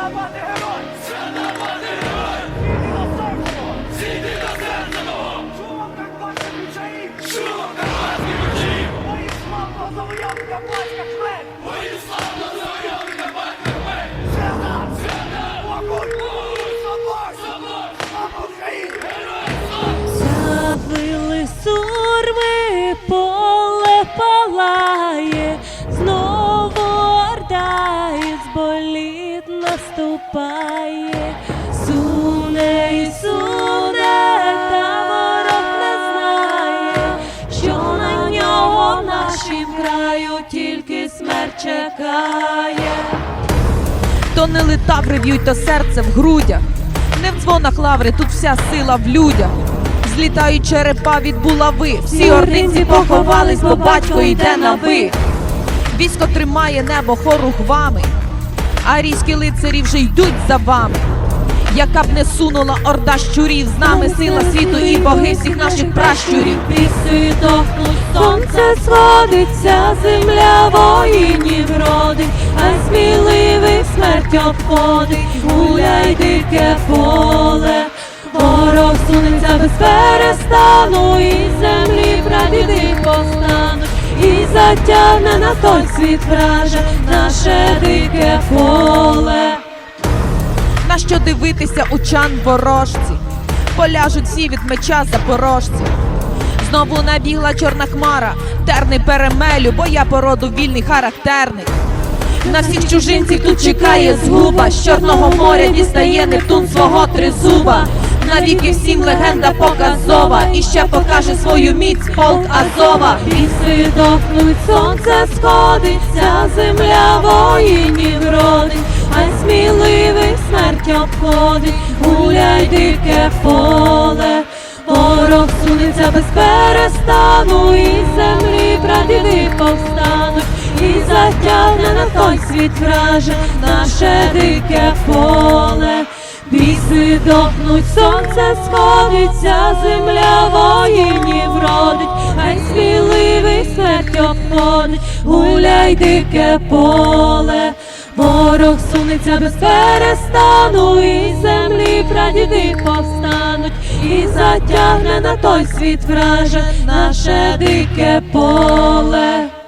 আমাদের чіпає, суне і суне, та ворог не знає, що на нього в нашім краю тільки смерть чекає. То не литаври б'ють, то серце в грудях. Не в дзвонах лаври, тут вся сила в людях. Злітають черепа від булави. Всі ординці поховались, бо батько йде на ви. Військо тримає небо хоругвами, арійські лицарі вже йдуть за вами. Яка б не сунула орда щурів, з нами сила світу і боги всіх наших пращурів. Піси дохнуть, сонце сходиться, земля воїнів родить, а сміливих смерть обходить, гуляй дике поле, ворог сунеться без перестану, і землі прадіди і затягне на той світ враже наше дике поле. Нащо дивитися очан ворожці? Поляжуть всі від меча запорожці. Знову набігла чорна хмара, терни перемелю, бо я породу вільний характерник. На всіх чужинців тут чекає згуба, з чорного моря дістає Нептун свого тризуба. Навіки всім легенда показова, і ще покаже свою міць полк Азова. Ліси дохнуть, сонце сходиться, земля воїнів родить, а сміливих смерть обходить, гуляй дике поле, ворог сунеться без перестану, і землі прадіди повстануть, і затягне на той світ враже наше дике поле. Дохнуть, сонце сходиться, земля воїнів родить, хай сміливий смерть обходить, гуляй дике поле, ворог сунеться без перестану, і землі прадіди повстануть, і затягне на той світ враже наше дике поле.